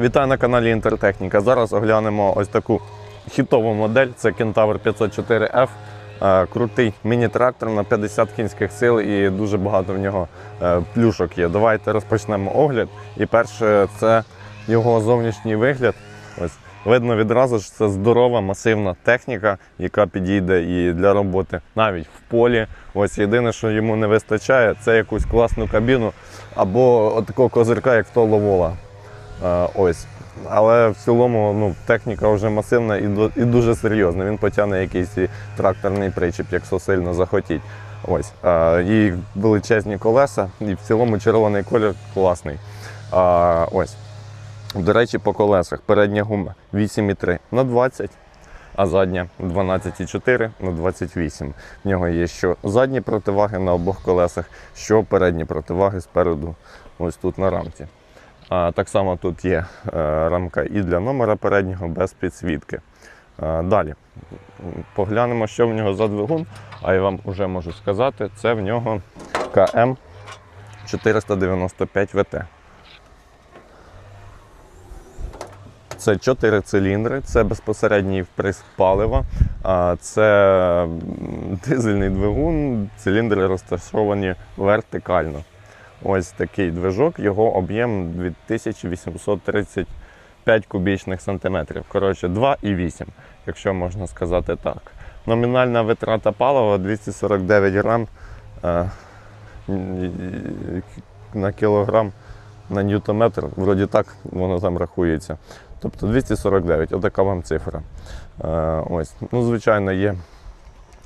Вітаю на каналі Інтертехніка. Зараз оглянемо ось таку хітову модель. Це Kentaur 504F. Е, Крутий міні-трактор на 50 кінських сил і дуже багато в нього е, плюшок є. Давайте розпочнемо огляд. І перше, це його зовнішній вигляд. Ось видно відразу, що це здорова масивна техніка, яка підійде і для роботи навіть в полі. Ось єдине, що йому не вистачає, це якусь класну кабіну або такого козирка, як в того ловола. Е, Ось. Але в цілому ну, техніка вже масивна і, і дуже серйозна. Він потягне якийсь тракторний причіп, якщо сильно захотіть. Ось. Е, І величезні колеса, і в цілому червоний колір класний. Ось. До речі, по колесах передня гума 8,3 на 20, а задня 12,4 на 28. В нього є що задні противаги на обох колесах, що передні противаги спереду, ось тут на рамці. Так само тут є е, рамка і для номера переднього без підсвітки. Е, далі поглянемо, що в нього за двигун. А я вам вже можу сказати, це в нього КМ 495 ВТ. Це 4 циліндри, це безпосередній вприск палива, це дизельний двигун, циліндри розташовані вертикально. Ось такий движок, його об'єм 2835 кубічних сантиметрів. Коротше, 2,8, якщо можна сказати так. Номінальна витрата палива 249 грам е, на кілограм на ньютометр. Вроді так воно там рахується. Тобто 249, отака вам цифра. Е, ось. Ну, звичайно, є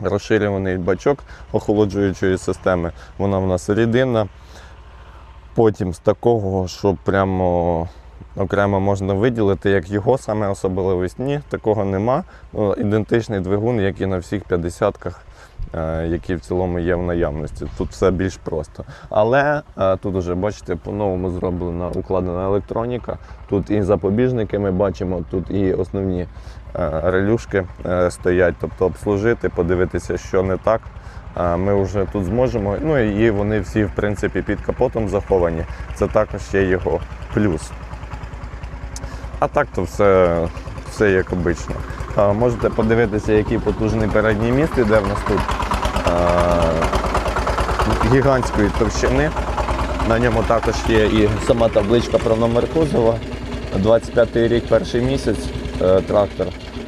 розширюваний бачок охолоджуючої системи. Вона в нас рідинна. Потім з такого, що прямо окремо можна виділити, як його саме особливість, ні, такого нема. Ну, Ідентичний двигун, як і на всіх 50-ках, е, які в цілому є в наявності. Тут все більш просто. Але е, тут вже бачите, по-новому зроблена укладена електроніка. Тут і запобіжники ми бачимо, тут і основні е, релюшки стоять, тобто обслужити, подивитися, що не так. Ми вже тут зможемо. Ну і вони всі, в принципі, під капотом заховані. Це також ще його плюс. А так то все, все як обично. А, Можете подивитися, який потужний передній міст іде в нас тут а, гігантської товщини. На ньому також є і сама табличка про номер кузова. 25-й рік, перший місяць е, трактор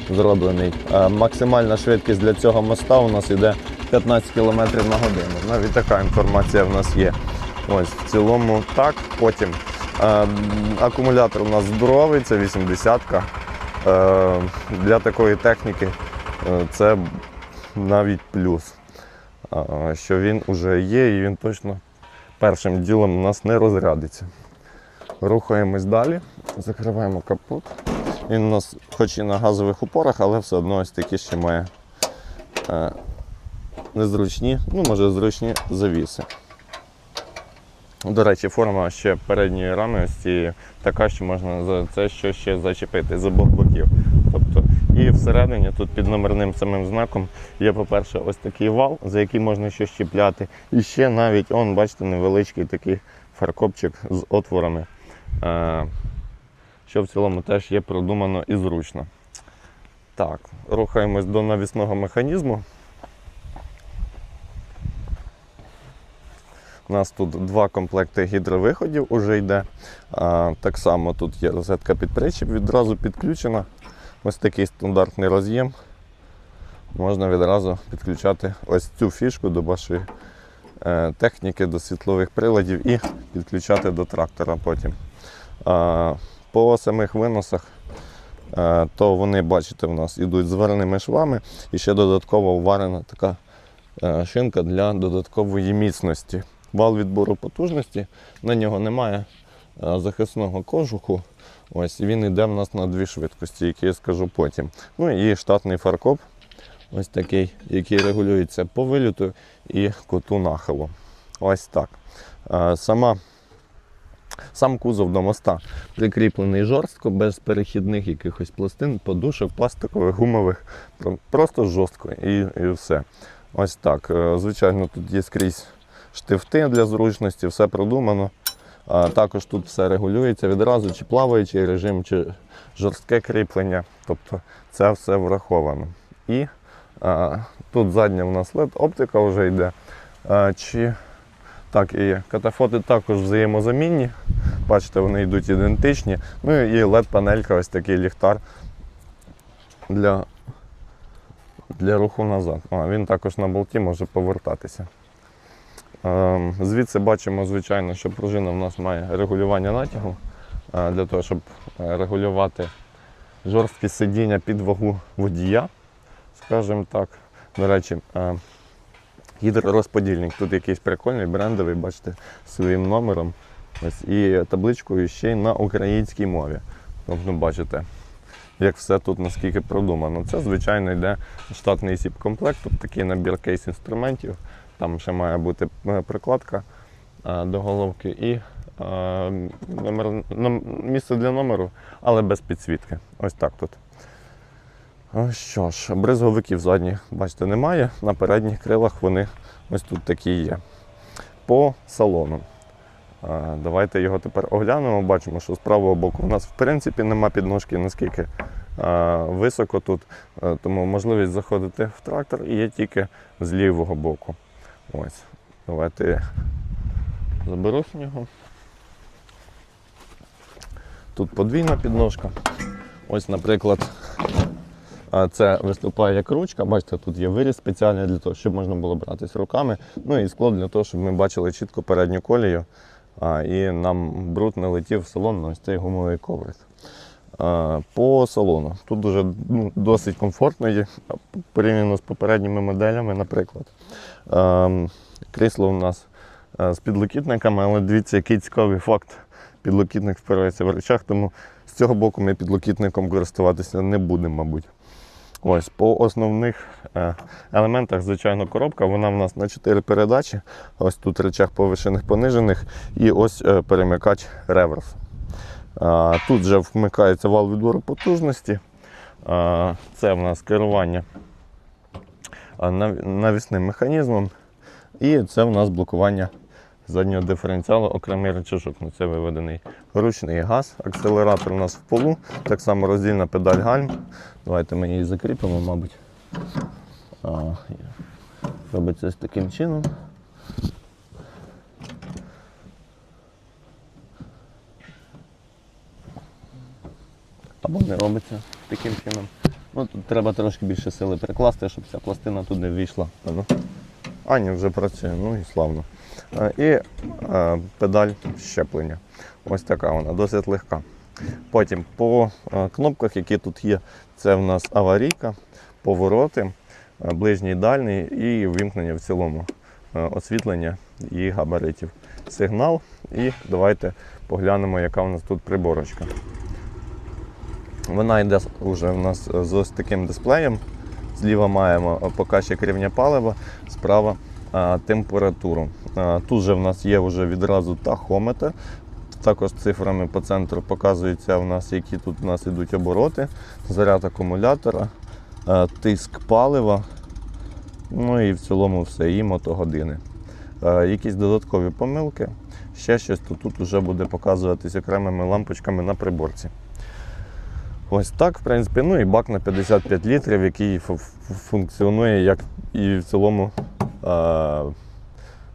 зроблений. Максимальна швидкість для цього моста у нас йде 15 км на годину. Навіть така інформація в нас є. Ось в цілому так. Потім е, акумулятор у нас здоровий, це 80-ка. Е, для такої техніки е, це навіть плюс. Е, що він вже є і він точно першим ділом у нас не розрядиться. Рухаємось далі, закриваємо капот. Він у нас хоч і на газових упорах, але все одно ось такі ще має е, незручні, ну може зручні завіси. До речі, форма ще передньої рами ось цієї така, що можна за це що ще зачепити з обох боків. Тобто, і всередині тут під номерним самим знаком є, по-перше, ось такий вал, за який можна щось чіпляти. І ще навіть, он, бачите, невеличкий такий фаркопчик з отворами, е, що в цілому теж є продумано і зручно. Так, рухаємось до навісного механізму. У нас тут два комплекти гідровиходів уже йде. А, так само тут є розетка під причіп, відразу підключена. Ось такий стандартний роз'єм. Можна відразу підключати ось цю фішку до вашої е, техніки, до світлових приладів і підключати до трактора потім. А, по самих виносах, е, то вони, бачите, в нас йдуть зверними швами і ще додатково вварена така е, шинка для додаткової міцності. Вал відбору потужності, на нього немає е, захисного кожуху. Ось він йде в нас на дві швидкості, які я скажу потім. Ну і штатний фаркоп, ось такий, який регулюється по виліту і куту нахилу. Ось так. Е, Сама, сам кузов до моста прикріплений жорстко, без перехідних якихось пластин, подушок, пластикових, гумових. Просто жорстко і, і все. Ось так. Е, Звичайно, тут є скрізь штифти для зручності, все продумано. Також тут все регулюється відразу, чи плаваючий режим, чи жорстке кріплення. Тобто це все враховано. І а, тут задня у нас LED оптика вже йде. А, чи так і. Катафоти також взаємозамінні. Бачите, вони йдуть ідентичні. Ну і LED-панелька, ось такий ліхтар для, для руху назад. А, він також на болті може повертатися. Ем, Звідси бачимо, звичайно, що пружина в нас має регулювання натягу е, для того, щоб е, регулювати жорсткість сидіння під вагу водія, скажімо так. До речі, е, гідророзподільник тут якийсь прикольний, брендовий, бачите, своїм номером. Ось, і табличкою ще й на українській мові. Тобто, бачите, як все тут наскільки продумано. Це, звичайно, йде штатний сіп-комплект, тобто такий набір кейс-інструментів. Там ще має бути е, прикладка е, до головки і е, номер, місце для номеру, але без підсвітки. Ось так тут. Що ж, бризговиків задніх, бачите, немає. На передніх крилах вони ось тут такі є. По салону. Давайте його тепер оглянемо. Бачимо, що з правого боку у нас в принципі нема підножки, наскільки високо тут, тому можливість заходити в трактор є тільки з лівого боку. Ось. Давайте я заберу з нього. Тут подвійна підножка. Ось, наприклад, це виступає як ручка. Бачите, тут є виріз спеціальний для того, щоб можна було братись руками. Ну і скло для того, щоб ми бачили чітко передню колію. І нам бруд не летів в салон ось цей гумовий коврик. По салону. Тут дуже ну, досить комфортно є порівняно з попередніми моделями, наприклад. Крісло у нас з підлокітниками, але дивіться, який цікавий факт. Підлокітник впирається в речах, тому з цього боку ми підлокітником користуватися не будемо, мабуть. Ось, по основних е, елементах, звичайно, коробка, вона в нас на 4 передачі. Ось тут речах повишених, понижених, і ось е, перемикач реверс. Тут же вмикається вал відбору потужності. Це в нас керування навісним механізмом. І це в нас блокування заднього диференціалу, окремий рычажок. Це виведений ручний газ. Акселератор у нас в полу. Так само роздільна педаль гальм. Давайте ми її закріпимо, мабуть. Робиться ось таким чином. Або не робиться таким чином. Ну, тут треба трошки більше сили прикласти, щоб ця пластина туди ввійшла. Ну. ні, вже працює, ну і славно. І педаль щеплення. Ось така вона, досить легка. Потім по кнопках, які тут є, це в нас аварійка, повороти, ближній дальній і вимкнення в цілому освітлення і габаритів. Сигнал. І давайте поглянемо, яка у нас тут приборочка. Вона йде вже у нас з ось таким дисплеєм. Зліва маємо е, показчик рівня палива, справа а, температуру. Тут же в нас є вже відразу тахометр. Також цифрами по центру показується у нас, які тут у нас йдуть обороти, заряд акумулятора, тиск палива. Ну і в цілому все, і мотогодини. Якісь додаткові помилки. Ще щось то тут вже буде показуватись окремими лампочками на приборці. Ось так, в принципі, ну і бак на 55 літрів, який фу- фу- функціонує як і в цілому е,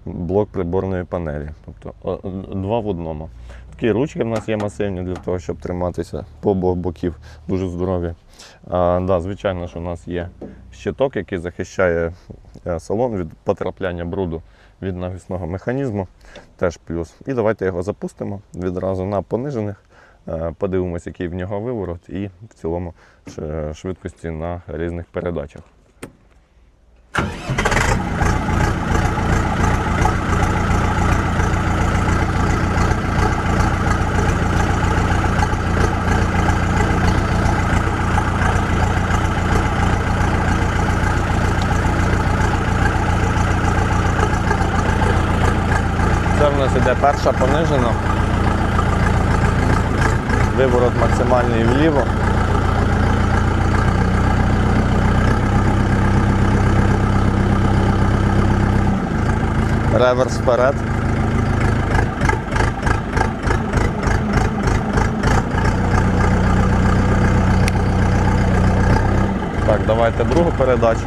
блок приборної панелі. Тобто два в одному. Такі ручки в нас є масивні для того, щоб триматися по обох боків, дуже здорові. А, да, звичайно, що у нас є щиток, який захищає е, салон від потрапляння бруду від навісного механізму. Теж плюс. І давайте його запустимо відразу на понижених. Е, Подивимось, який в нього виворот, і в цілому швидкості на різних передачах. Це в нас іде перша понижена виворот максимальний вліво. Реверс вперед. Так, давайте другу передачу.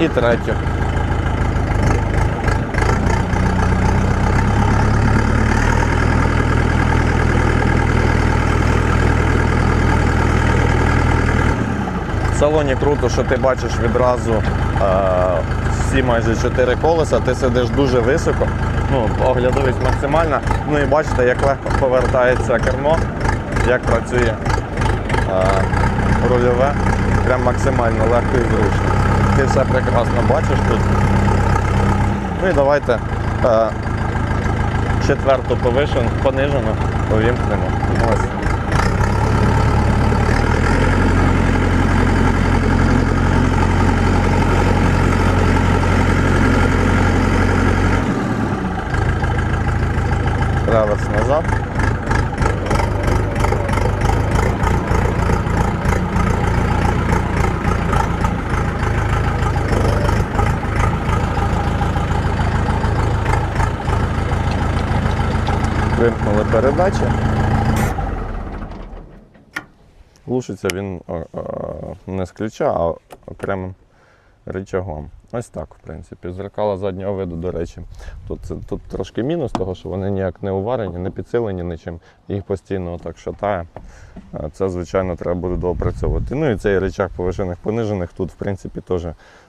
І третю. В салоні круто, що ти бачиш відразу е, всі майже чотири колеса, ти сидиш дуже високо, ну, оглядовість максимальна. Ну і бачите, як легко повертається кермо, як працює е, рульове, прям максимально легко і зручно. Ти все прекрасно бачиш тут. Ну і давайте е, четверту повишену, понижену увімкнемо. Ось. Реверс назад. Вимкнули передачі. Глушиться він о, о, не з ключа, а окремим рычагом. Ось так, в принципі. Зеркала заднього виду, до речі. Тут, тут трошки мінус, того, що вони ніяк не уварені, не підсилені нічим, їх постійно так шатає. Це, звичайно, треба буде доопрацьовувати. Ну і цей рычаг повишених понижених тут, в принципі, теж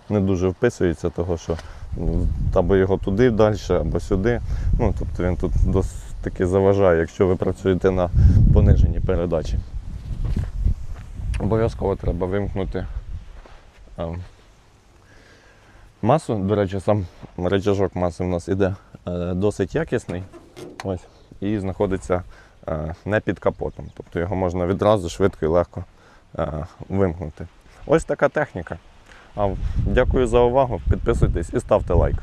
не дуже вписується, того що ну, або його туди далі, або сюди. Ну, тобто він тут досить таки заважає, якщо ви працюєте на пониженій передачі. Обов'язково треба вимкнути. Масу, до речі, сам речажок маси в нас іде е, досить якісний. Ось, і знаходиться е, не під капотом. Тобто його можна відразу швидко і легко е, вимкнути. Ось така техніка. А, Дякую за увагу. Підписуйтесь і ставте лайк.